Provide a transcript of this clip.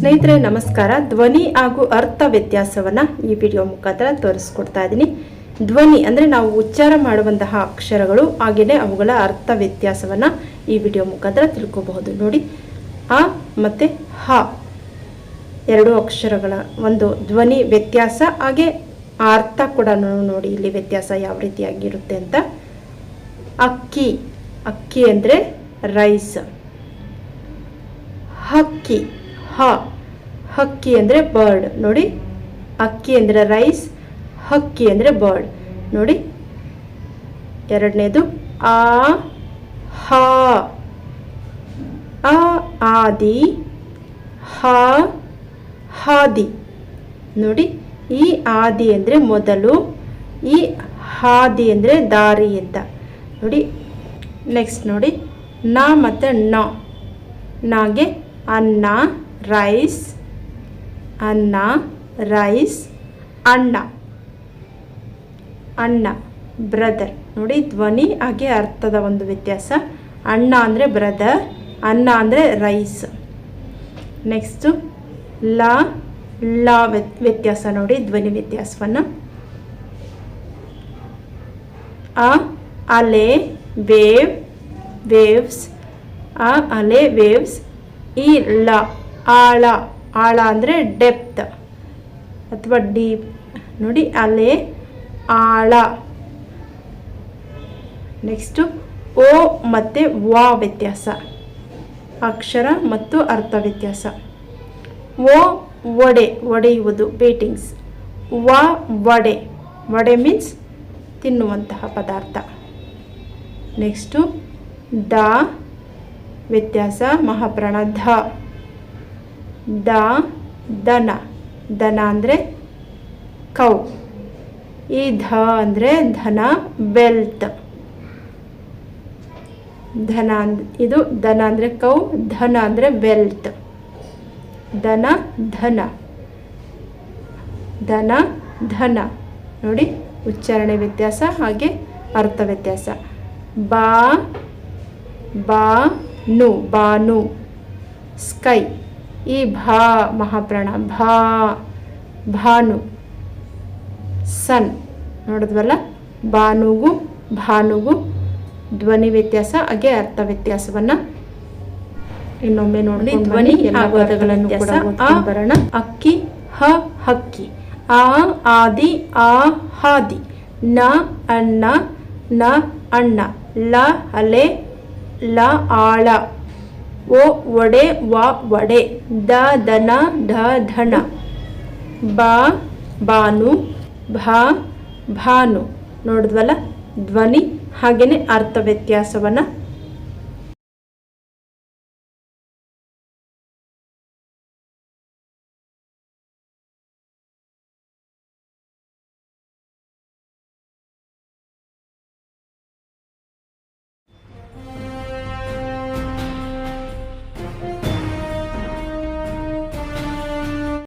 ಸ್ನೇಹಿತರೆ, ನಮಸ್ಕಾರ. ಧ್ವನಿ ಹಾಗೂ ಅರ್ಥ ವ್ಯತ್ಯಾಸವನ್ನ ಈ ವಿಡಿಯೋ ಮುಖಾಂತರ ತೋರಿಸ್ಕೊಡ್ತಾ ಇದ್ದೀನಿ. ಧ್ವನಿ ಅಂದ್ರೆ ನಾವು ಉಚ್ಚಾರ ಮಾಡುವಂತಹ ಅಕ್ಷರಗಳು ಹಾಗೆಯೇ ಅವುಗಳ ಅರ್ಥ ವ್ಯತ್ಯಾಸವನ್ನ ಈ ವಿಡಿಯೋ ಮುಖಾಂತರ ತಿಳ್ಕೋಬಹುದು. ನೋಡಿ, ಆ ಮತ್ತೆ ಹ ಎರಡು ಅಕ್ಷರಗಳ ಒಂದು ಧ್ವನಿ ವ್ಯತ್ಯಾಸ, ಹಾಗೆ ಅರ್ಥ ಕೂಡ ನೋಡಿ ಇಲ್ಲಿ ವ್ಯತ್ಯಾಸ ಯಾವ ರೀತಿಯಾಗಿರುತ್ತೆ ಅಂತ. ಅಕ್ಕಿ ಅಕ್ಕಿ ಅಂದರೆ ರೈಸ್. ಹಕ್ಕಿ ಹ, ಹಕ್ಕಿ ಅಂದರೆ ಬರ್ಡ್ ನೋಡಿ, ಅಕ್ಕಿ ಅಂದರೆ ರೈಸ್ ಹಕ್ಕಿ ಅಂದರೆ ಬರ್ಡ್ ನೋಡಿ, ಎರಡನೇದು ಆ, ಹ. ಅ, ಆದಿ, ಹ, ಹಾದಿ. ನೋಡಿ, ಈ ಆದಿ ಅಂದರೆ ಮೊದಲು, ಈ ಹಾದಿ ಅಂದರೆ ದಾರಿ ಅಂತ. ನೋಡಿ ನೆಕ್ಸ್ಟ್ ನೋಡಿ, ನ ಮತ್ತು ನ ನಾಗೆ ಅನ್ನ ರೈಸ್, ಅನ್ನ, ರೈಸ್, ಅಣ್ಣ. ಅಣ್ಣ, ಬ್ರದರ್. ನೋಡಿ, ಧ್ವನಿ ಹಾಗೆ ಅರ್ಥದ ಒಂದು ವ್ಯತ್ಯಾಸ. ಅಣ್ಣ ಅಂದರೆ ಬ್ರದರ್, ಅನ್ನ ಅಂದರೆ ರೈಸ್. ನೆಕ್ಸ್ಟು ಲ ಲ ವ್ಯತ್- ವ್ಯತ್ಯಾಸ. ನೋಡಿ, ಧ್ವನಿ ವ್ಯತ್ಯಾಸವನ್ನು. ಅ, ಅಲೆ, ವೇವ್, ವೇವ್ಸ್. ಅ, ಅಲೆ, ವೇವ್ಸ್. ಈ ಲ. ಆಳ ಆಳ ಅಂದರೆ ಡೆಪ್ತ್ ಅಥವಾ ಡೀಪ್ ನೋಡಿ ಅಲೆ ಆಳ. ನೆಕ್ಸ್ಟು ಓ ಮತ್ತು ವಾ ವ್ಯತ್ಯಾಸ. ಅಕ್ಷರ ಮತ್ತು ಅರ್ಥ ವ್ಯತ್ಯಾಸ. ಓ ವಡೆ, ಒಡೆಯುವುದು ಬೇಟಿಂಗ್ಸ್ ವಾ, ವಡೆ. ವಡೆ ಮೀನ್ಸ್ ತಿನ್ನುವಂತಹ ಪದಾರ್ಥ. ನೆಕ್ಸ್ಟು ದ ವ್ಯತ್ಯಾಸ ಮಹಾಪ್ರಾಣ ಧ. ದ, ದನ. ದನ ಅಂದರೆ ಕೌ. ಈ ಧ ಅಂದರೆ ಧನ ವೆಲ್ತ್ ಧನ ಇದು ದನ ಅಂದರೆ ಕೌ, ಧನ ಅಂದರೆ ವೆಲ್ತ್ ದನ, ಧನ. ದನ, ಧನ. ನೋಡಿ, ಉಚ್ಚಾರಣೆ ವ್ಯತ್ಯಾಸ ಹಾಗೆ ಅರ್ಥ ವ್ಯತ್ಯಾಸ. ಬಾ ಬಾನು ಬಾನು. ಸ್ಕೈ. ಈ ಭಾ ಮಹಾಪ್ರಾಣ ಭಾ ಭಾನು ಸನ್ ನೋಡಿದ್ವಲ್ಲ? ಬಾನುಗೂ ಭಾನುಗೂ ಧ್ವನಿ ವ್ಯತ್ಯಾಸ ಹಾಗೆ ಅರ್ಥ ವ್ಯತ್ಯಾಸವನ್ನ. ಇನ್ನೊಮ್ಮೆ ನೋಡಿ ಧ್ವನಿ ಕೂಡ ಬರೋಣ ಅಕ್ಕಿ ಹ ಹಕ್ಕಿ. ಆ ಆದಿ ಆ ಹಾದಿ. ನ ಅಣ್ಣ ನ ಅಣ್ಣ. ಲ ಅಲೆ ಲ ಆಳ. ಓ ಒಡೆ ವಾ ಒಡೆ ದ ದನ ಢ ಧನ ಬಾ ಬಾನು, ಭಾ ಭಾನು. ನೋಡಿದ್ವಲ್ಲ? ಧ್ವನಿ ಹಾಗೆಯೇ ಅರ್ಥ ವ್ಯತ್ಯಾಸವನ್ನು.